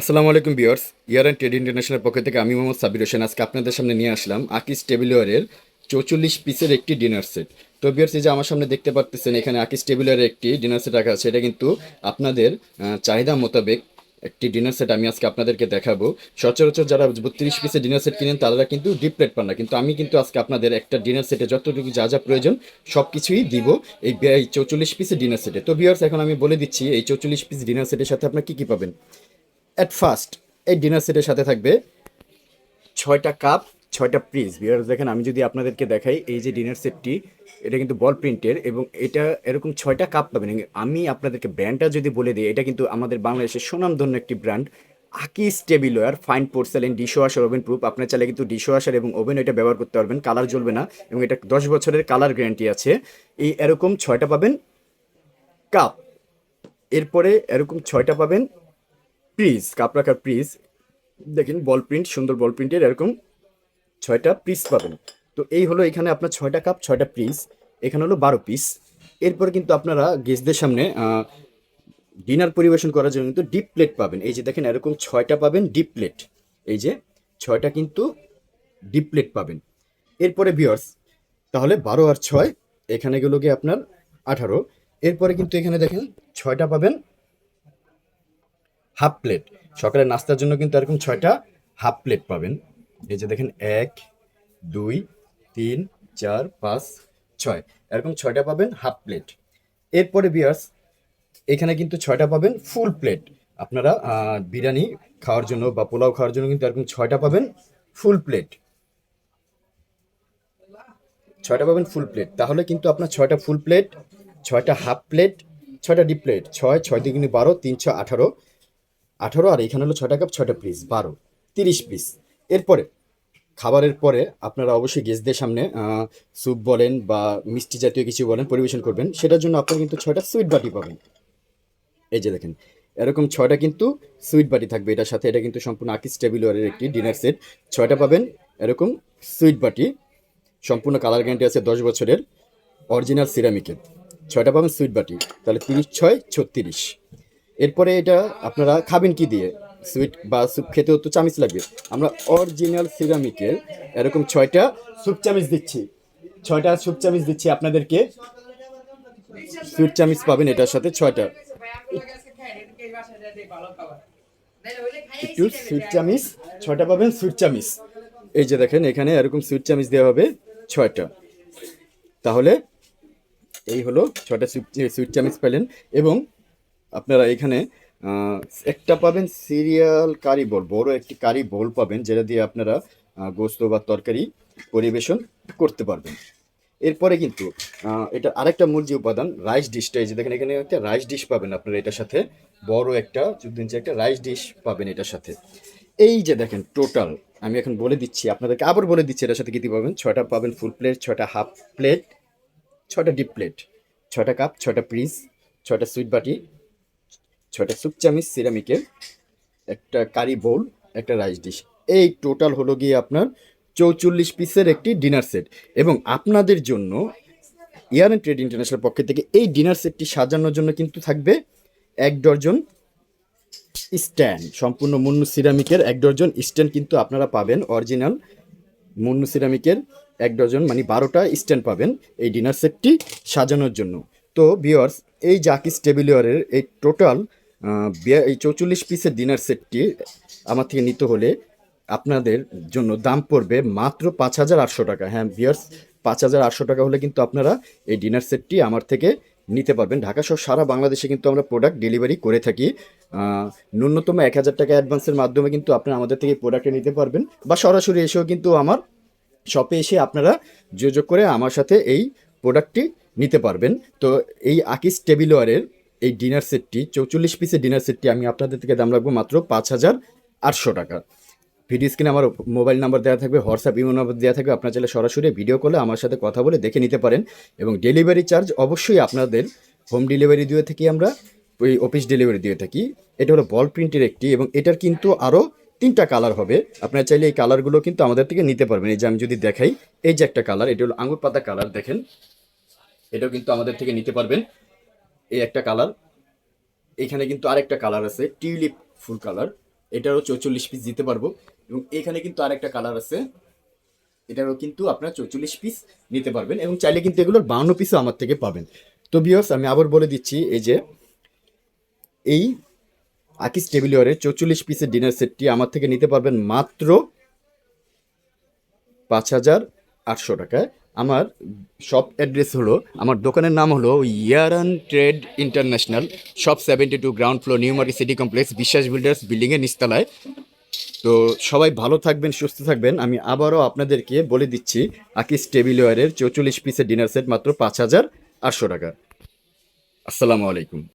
আসসালামু আলাইকুম বিয়ার্স ইয়ার and trade international পক্ষ থেকে আমি মোহাম্মদ সাবির হোসেন। আজকে আপনাদের সামনে নিয়ে আসলাম আকিস টেবিলওয়ারের চৌচল্লিশ পিসের একটি ডিনার সেট। তো বিয়ার্স এই যে আমার সামনে দেখতে পাচ্ছেন এখানে আকিস টেবিলের একটি ডিনার সেট রাখা আছে। এটা কিন্তু আপনাদের চাহিদা মোতাবেক একটি ডিনার সেট আমি আজকে আপনাদেরকে দেখাবো। সচরাচর যারা বত্রিশ পিসের ডিনার সেট কিনেন, তারা কিন্তু ডিপ প্লেট পান না। কিন্তু আমি কিন্তু আজকে আপনাদের একটা ডিনার সেটে যতটুকু যা যা প্রয়োজন সব কিছুই দিব এই এই চৌচল্লিশ পিসের ডিনার সেটে। তো বিয়ার্স এখন আমি বলে দিচ্ছি, এই চৌচল্লিশ পিস ডিনার সেটের সাথে আপনার কী কী পাবেন? অ্যাট ফার্স্ট এই ডিনার সেটের সাথে থাকবে ছয়টা কাপ ছয়টা পিস বিয়ার দেখেন, আমি যদি আপনাদেরকে দেখাই, এই যে ডিনার সেটটি এটা কিন্তু বল প্রিন্টের এবং এটা এরকম ছয়টা কাপ পাবেন। আমি আপনাদেরকে ব্র্যান্ডটা যদি বলে দিই, এটা কিন্তু আমাদের বাংলাদেশের সুনামধন্য একটি ব্র্যান্ড আকিস tableware fine porcelain dishwasher oven proof আপনার চাইলে কিন্তু ডিশো ওয়াশার এবং ওভেন এটা ব্যবহার করতে পারবেন কালার জ্বলবে না এবং এটা দশ বছরের কালার গ্যারান্টি আছে। এই এরকম ছয়টা পাবেন কাপ এরপরে এরকম ছয়টা পাবেন প্রিজ কাপ রাখার প্রিজ দেখেন বল প্রিন্ট সুন্দর বল প্রিন্টের এরকম ছয়টা পিস পাবেন। তো এই হলো এখানে আপনার ছয়টা কাপ ছয়টা পিস এখানে হলো বারো পিস এরপরে কিন্তু আপনারা গেস্টদের সামনে ডিনার পরিবেশন করার জন্য কিন্তু ডিপ প্লেট পাবেন। এই যে দেখেন, এরকম ছয়টা পাবেন ডিপ প্লেট এই যে ছয়টা কিন্তু ডিপ প্লেট পাবেন। এরপরে বিয়ার্স তাহলে বারো আর ছয়, এখানে গেলো গিয়ে আপনার আঠারো। এরপরে কিন্তু এখানে দেখেন, ছয়টা পাবেন হাফ প্লেট। সকালের নাস্তার জন্য কিন্তু এরকম ছয়টা হাফ প্লেট পাবেন। এই যে দেখেন, এক, দুই, তিন, চার, পাঁচ, ছয়। এরকম ছয়টা পাবেন হাফ প্লেট। এরপরে বিয়ার্স এখানে কিন্তু ছয়টা পাবেন ফুল প্লেট। আপনারা বিরিয়ানি খাওয়ার জন্য বা পোলাও খাওয়ার জন্য কিন্তু এরকম ছয়টা পাবেন ফুল প্লেট। ছয়টা পাবেন ফুল প্লেট। তাহলে কিন্তু আপনার ছয়টা ফুল প্লেট, ছয়টা হাফ প্লেট, ছয়টা ডিপ প্লেট। ছয় ছয় দুগুনি বারো, তিন, ছয়, আঠারো। আঠারো আর এখানে হলো ছয়টা কাপ ছয়টা পিস বারো, তিরিশ পিস এরপরে, খাবারের পরে আপনারা অবশ্যই গেস্টদের সামনে স্যুপ বলেন বা মিষ্টি জাতীয় কিছু বলেন, পরিবেশন করবেন। সেটার জন্য আপনারা কিন্তু ছয়টা সুইট বাটি পাবেন। এই যে দেখেন, এরকম ছয়টা কিন্তু সুইট বাটি থাকবে। এটার সাথে এটা কিন্তু সম্পূর্ণ আকিস টেবিলওয়ারের একটি ডিনার সেট ছয়টা পাবেন এরকম সুইট বাটি। সম্পূর্ণ কালার গ্যারান্টি আছে দশ বছরের। অরিজিনাল সিরামিকের ছয়টা পাবেন সুইট বাটি। তাহলে তিরিশ, ছয়, ছত্রিশ। এরপরে এটা আপনারা খাবেন কি দিয়ে? সুইট বা স্যুপ খেতেও তো চামিচ লাগবে। আমরা অরিজিনাল সিরামিকের এরকম ছয়টা স্যুপ চামিচ দিচ্ছি। ছয়টা স্যুপ চামিচ দিচ্ছি আপনাদেরকে। সুইট চামিচ পাবেন এটার সাথে ছয়টা। একটু সুইট চামিচ, ছয়টা পাবেন সুইট চামিচ। এই যে দেখেন, এখানে এরকম সুইট চামিচ দেওয়া হবে ছয়টা। তাহলে এই হলো ছয়টা সুইট সুইট চামিচ পেলেন। এবং আপনারা এখানে একটা পাবেন সিরিয়াল কারি বল, বড় একটি কারি বোল পাবেন যেটা দিয়ে আপনারা গোস্ত বা তরকারি পরিবেশন করতে পারবেন। এরপরে কিন্তু এটা আরেকটা মূল যে উপাদান, রাইস ডিশটা এই যে দেখেন এখানে একটা রাইস ডিশ পাবেন আপনারা এটার সাথে, বড় একটা চোদ্দ একটা রাইস ডিশ পাবেন এটার সাথে। এই যে দেখেন টোটাল, আমি এখন বলে দিচ্ছি, আপনাদেরকে আবার বলে দিচ্ছি এটার সাথে কী পাবেন, ছয়টা পাবেন ফুল প্লেট, ছয়টা হাফ প্লেট, ছয়টা ডিপ প্লেট, ছয়টা কাপ, ছয়টা পিস, ছয়টা সুইট বাটি ছয়টা সুপ চামিচ সিরামিকের একটা কারি বোল, একটা রাইস ডিশ। এই টোটাল হলো গিয়ে আপনার চৌচল্লিশ পিসের একটি ডিনার সেট এবং আপনাদের জন্য ইয়ার অ্যান্ড ট্রেড ইন্টারন্যাশনাল পক্ষ থেকে এই ডিনার সেটটি সাজানোর জন্য কিন্তু থাকবে এক ডজন স্ট্যান্ড। সম্পূর্ণ মুন্নু সিরামিকের এক ডজন স্ট্যান্ড কিন্তু আপনারা পাবেন। অরিজিনাল মুন্নু সিরামিকের এক ডজন মানে বারোটা স্ট্যান্ড পাবেন এই ডিনার সেটটি সাজানোর জন্য। তো বিয়ার্স এই জাকিস টেবিলিয়ারের এই টোটাল এই চৌচল্লিশ পিসের ডিনার সেটটি আমার থেকে নিতে হলে আপনাদের জন্য দাম পড়বে মাত্র পাঁচ হাজার আটশো টাকা। হ্যাঁ বিয়ার্স পাঁচ হাজার আটশো টাকা হলে কিন্তু আপনারা এই ডিনার সেটটি আমার থেকে নিতে পারবেন। ঢাকা সহ সারা বাংলাদেশে কিন্তু আমরা প্রোডাক্ট ডেলিভারি করে থাকি। ন্যূনতম এক হাজার টাকা অ্যাডভান্সের মাধ্যমে কিন্তু আপনারা আমাদের থেকে প্রোডাক্টে নিতে পারবেন বা সরাসরি এসেও কিন্তু আমার শপে এসে আপনারা যোগাযোগ করে আমার সাথে এই প্রোডাক্টটি নিতে পারবেন। তো এই আকিস টেবিলওয়ারের এই ডিনার সেটটি চৌচল্লিশ পিসের ডিনার সেটটি আমি আপনাদের থেকে দাম রাখব মাত্র পাঁচ হাজার আটশো টাকা। ভিডিও স্ক্রিনে আমার মোবাইল নাম্বার দেওয়া থাকবে হোয়াটসঅ্যাপ ইমো নাম্বার দেওয়া থাকবে, আপনার চাইলে সরাসরি ভিডিও কলে আমার সাথে কথা বলে দেখে নিতে পারেন এবং ডেলিভারি চার্জ অবশ্যই আপনাদের হোম ডেলিভারি দিয়ে থাকি আমরা, ওই অফিস ডেলিভারি দিয়ে থাকি। এটা হলো বল প্রিন্টের একটি এবং এটার কিন্তু আরও তিনটা কালার হবে। আপনারা চাইলে এই কালারগুলো কিন্তু আমাদের থেকে নিতে পারবেন। এই যে আমি যদি দেখাই, এই যে একটা কালার এটা হলো আঙুর পাতা কালার দেখেন। এটাও কিন্তু আমাদের থেকে নিতে পারবেন। এই একটা কালার। এখানে কিন্তু আরেকটা কালার আছে, টিউলিপ ফুল কালার। এটারও চৌচল্লিশ পিস দিতে পারব। এবং এখানে কিন্তু আরেকটা কালার আছে, এটারও কিন্তু আপনারা চৌচল্লিশ পিস নিতে পারবেন। এবং চাইলে কিন্তু এগুলোর বাউন্ন পিসও আমার থেকে পাবেন। তো বিয়স আমি আবার বলে দিচ্ছি, এই যে এই আকিস টেবিলিওয়ারের চৌচল্লিশ পিসের ডিনার সেটটি আমার থেকে নিতে পারবেন মাত্র পাঁচ হাজার আটশো টাকায়। আমার শপ অ্যাড্রেস হলো, আমার দোকানের নাম হলো Yaran trade international shop seventy two ground floor New Market City Complex Biswas builders বিল্ডিংয়ের নিচতলায়। তো সবাই ভালো থাকবেন, সুস্থ থাকবেন। আমি আবারও আপনাদেরকে বলে দিচ্ছি আকিস টেবিলওয়ারের চৌচল্লিশ পিসের ডিনার সেট মাত্র পাঁচ হাজার আটশো টাকা। আসসালামু আলাইকুম।